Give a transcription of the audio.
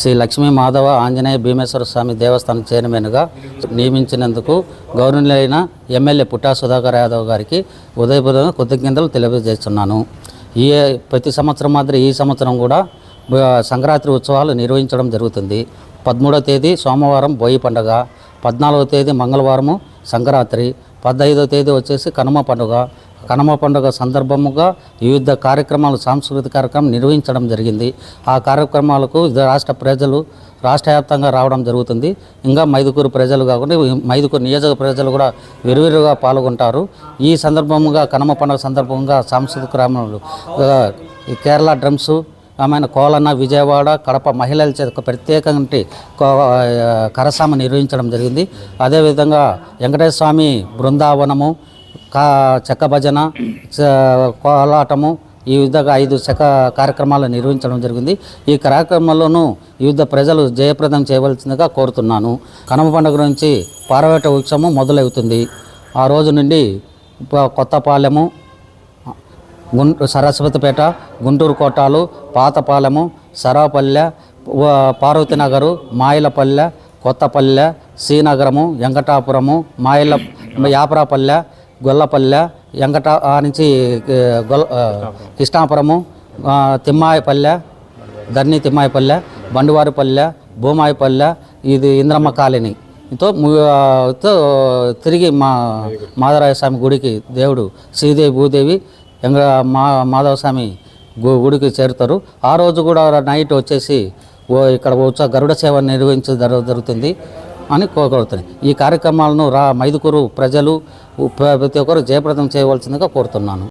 శ్రీ లక్ష్మీ మాధవ ఆంజనేయ భీమేశ్వర స్వామి దేవస్థానం చైర్మన్గా నియమించినందుకు గౌరవనీయులైన ఎమ్మెల్యే పుట్టా సుధాకర్ యాదవ్ గారికి ఉదయపూర్వక కృతజ్ఞతలు తెలియజేస్తున్నాను. ఈ ప్రతి సంవత్సరం మాదిరి ఈ సంవత్సరం కూడా సంక్రాంతి ఉత్సవాలు నిర్వహించడం జరుగుతుంది. పదమూడవ తేదీ సోమవారం బోయి పండుగ పద్నాలుగవ తేదీ మంగళవారము సంక్రాంతి. పదహైదో తేదీ వచ్చేసి కనుమ పండుగ. కనుమ పండుగ సందర్భముగా వివిధ కార్యక్రమాలు సాంస్కృతిక కార్యక్రమం నిర్వహించడం జరిగింది. ఆ కార్యక్రమాలకు రాష్ట్ర ప్రజలు రాష్ట్ర వ్యాప్తంగా రావడం జరుగుతుంది. ఇంకా మైదుకూరు ప్రజలు కాకుండా మైదుకూరు నియోజక ప్రజలు కూడా విరివిరిగా పాల్గొంటారు. ఈ సందర్భంగా కనుమ పండుగ సందర్భంగా సాంస్కృతిక కార్యక్రమాలు కేరళ డ్రమ్స్ ఆమెను కోలన్న విజయవాడ కడప మహిళల చేత ఒక ప్రత్యేకంగా కో- కరసామ నిర్వహించడం జరిగింది. అదేవిధంగా వెంకటేశ్వర స్వామి బృందావనము కా చెక్క భజన కోలాటము ఈ విధంగా ఐదు చెక్క కార్యక్రమాలు నిర్వహించడం జరిగింది. ఈ కార్యక్రమంలోనూ వివిధ ప్రజలు జయప్రదం చేయవలసిందిగా కోరుతున్నాను. కనుమ పండుగ నుంచి పారవేట ఉత్సవం మొదలవుతుంది. ఆ రోజు నుండి కొత్తపాలెము గుంటూ సరస్వతిపేట గుంటూరు కోటాలు పాతపాలెము సరాపల్లె పార్వతినగరు పార్వతీనగరు మాయిలపల్లె కొత్తపల్లె శ్రీనగరము వెంకటాపురము మాయిల యాపరాపల్లె గొల్లపల్లె వెంకట నుంచి గొల్ల కృష్ణాపురము తిమ్మాయిపల్లె ధర్ని తిమ్మాయిపల్లె బండివారిపల్లె భూమాయిపల్లె ఇది ఇంద్రమ్మ కాలనీ. తో తిరిగి మా మాధవరాయ స్వామి గుడికి దేవుడు శ్రీదేవి భూదేవి ఇంకా మా మాధవస్వామి గు- గుడికి చేరుతారు. ఆ రోజు కూడా నైట్ వచ్చేసి ఓ ఇక్కడ వచ్చా గరుడ సేవ నిర్వహించ జరుగుతుంది అని కోరుతున్నాయి ఈ కార్యక్రమాలను రా మైదుకూరు ప్రజలు ప్రతి ఒక్కరు జయప్రదం చేయవలసిందిగా కోరుతున్నాను.